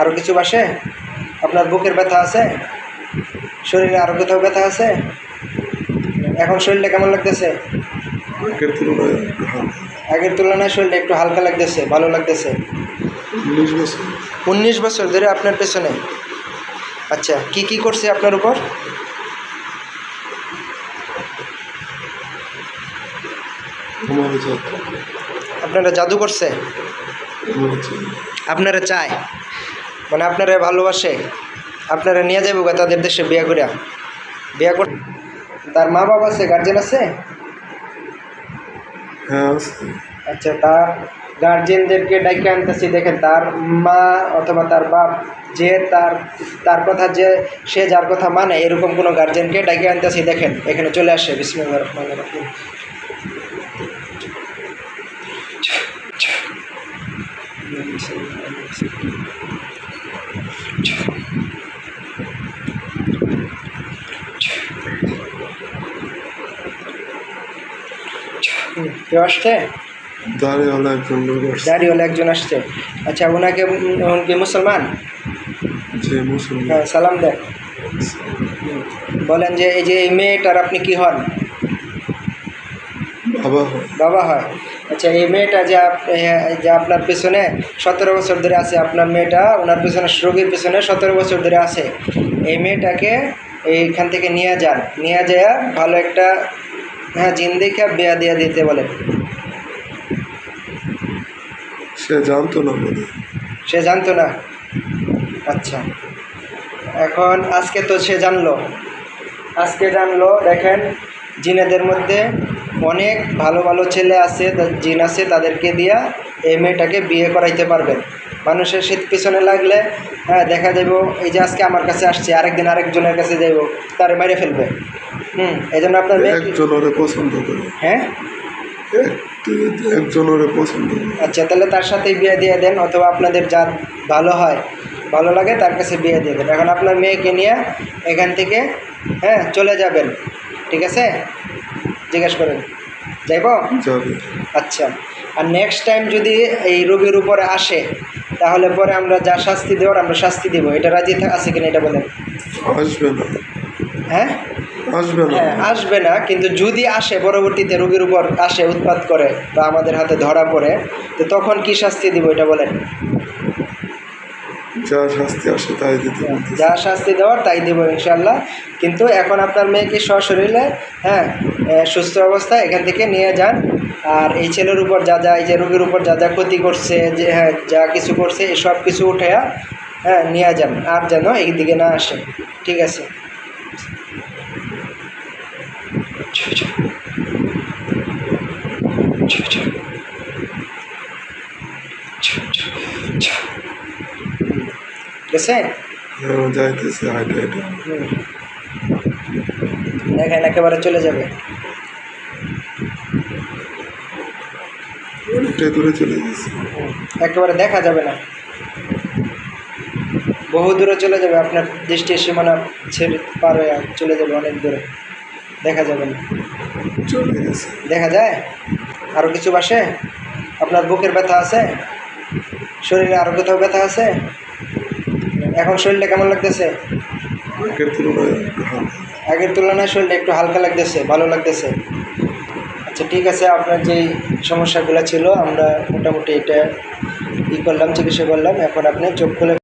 আরও কিছু বাসে? আপনার বুকের ব্যথা আছে? শরীরে আরও কোথাও ব্যথা আছে? এখন শরীরটা কেমন লাগতেছে? আগের তুলনায় আগের তুলনায় শরীরটা একটু হালকা লাগতেছে ভালো লাগতেছে। উনিশ বছর। উনিশ বছর ধরে আপনার পেছনে। আচ্ছা কি কি করছে আপনার উপর? আপনারা জাদু করছে? আপনারা চায়? মানে আপনারা ভালোবাসে আপনারা নিয়ে যাব গা তাদের দেশে বিয়া করিয়া বিয়া কর তার মা বাবা আছে গার্জেন আছে? হ্যাঁ আচ্ছা তার গার্জেনদেরকে ডাইকে আনতেছি দেখেন তার মা অথবা তার বাপ যে তার তার কথা যে সে যার কথা মানে এরকম কোনো গার্জেনকে ডাইকে আনতেছি দেখেন এখানে চলে আসে বিসমিল্লাহির রহমানির রহিম। হুম, কেউ আসছে? একজন আসছে। একজন আসছে। আচ্ছা ওনাকে উনি মুসলমান? হ্যাঁ সালাম দেন। বলেন যে এই যে এই মেয়েটার আপনি কি হন? বাবা বাবা হয়। আচ্ছা এই মেয়েটা যে যে আপনার পেছনে সতেরো বছর ধরে আছে আপনার মেয়েটা ওনার পেছনে রোগীর পেছনে সতেরো বছর ধরে আছে। এই মেয়েটাকে এইখান থেকে নিয়ে যান। নিয়ে যায় ভালো একটা হ্যাঁ জিন্দিকে বেয়া দিয়ে দিতে বলে। সে জানতো না বোধ সে জানতো না? আচ্ছা। এখন আজকে তো সে জানলো। আজকে জানলো দেখেন জিনেদের মধ্যে অনেক ভালো ভালো ছেলে আছে জিন আছে তাদেরকে দিয়া এই মেয়েটাকে বিয়ে করাইতে পারবেন। মানুষের শীত পিছনে লাগলে হ্যাঁ দেখা দেব এই যে আজকে আমার কাছে আসছে আরেকদিন আরেকজনের কাছে যাইব তার মেরে ফেলবে। হুম এই জন্য আপনার মেয়ে পছন্দ করে। হ্যাঁ? পছন্দ আচ্ছা তাহলে তার সাথেই বিয়ে দিয়ে দেন অথবা আপনাদের যার ভালো হয় ভালো লাগে তার কাছে বিয়ে দিয়ে দেন। এখন আপনার মেয়েকে নিয়ে এখান থেকে হ্যাঁ চলে যাবেন ঠিক আছে? জিজ্ঞেস করেন। যাইব? আচ্ছা আর নেক্সট টাইম যদি এই রোগীর উপরে আসে তাহলে পরে আমরা যা শাস্তি দেওয়ার আমরা শাস্তি দেবো। এটা রাজি আছে কিনা এটা বলেন। আসবে না। হ্যাঁ? আসবে না। হ্যাঁ আসবে না কিন্তু যদি আসে পরবর্তীতে রোগীর উপর আসে উৎপাত করে বা আমাদের হাতে ধরা পড়ে তো তখন কি শাস্তি দিব এটা বলেন? যা শাস্তি আসে তাই দিতে যা শাস্তি দেওয়ার তাই দেবো ইনশাল্লাহ কিন্তু এখন আপনার মেয়েকে সশরীরে হ্যাঁ সুস্থ অবস্থায় এখান থেকে নিয়ে যান। আর এই ছেলের উপর যা যা এই যে রোগীর উপর যা যা ক্ষতি করছে যে হ্যাঁ যা কিছু করছে এই সব কিছু উঠে হ্যাঁ নিয়ে যান। আর যেন এই দিকে না আসে। ঠিক আছে? ঠিক যাইতেছে হাইটে হাইটে দেখেন একেবারে চলে যাবে। দূরে চলে গেছে। একেবারে দেখা যাবে না। বহু দূরে চলে যাবে আপনার দৃষ্টির সীমানা ছেড়ে পার হয়ে চলে যাবে অনেক দূরে। দেখা যাবে না। চলে গেছে। দেখা যায়? আরও কিছু বাসে? আপনার বুকের ব্যথা আছে? শরীরে আরও কোথাও ব্যথা আছে? এখন শরীরটা কেমন লাগতেছে? আগের তুলনায় আগের তুলনায় শরীরটা একটু হালকা লাগতেছে ভালো লাগতেছে। আচ্ছা ঠিক আছে আপনার যেই সমস্যাগুলো ছিল আমরা মোটামুটি এটা ই করলাম চিকিৎসা করলাম। এখন আপনি চোখ খুলে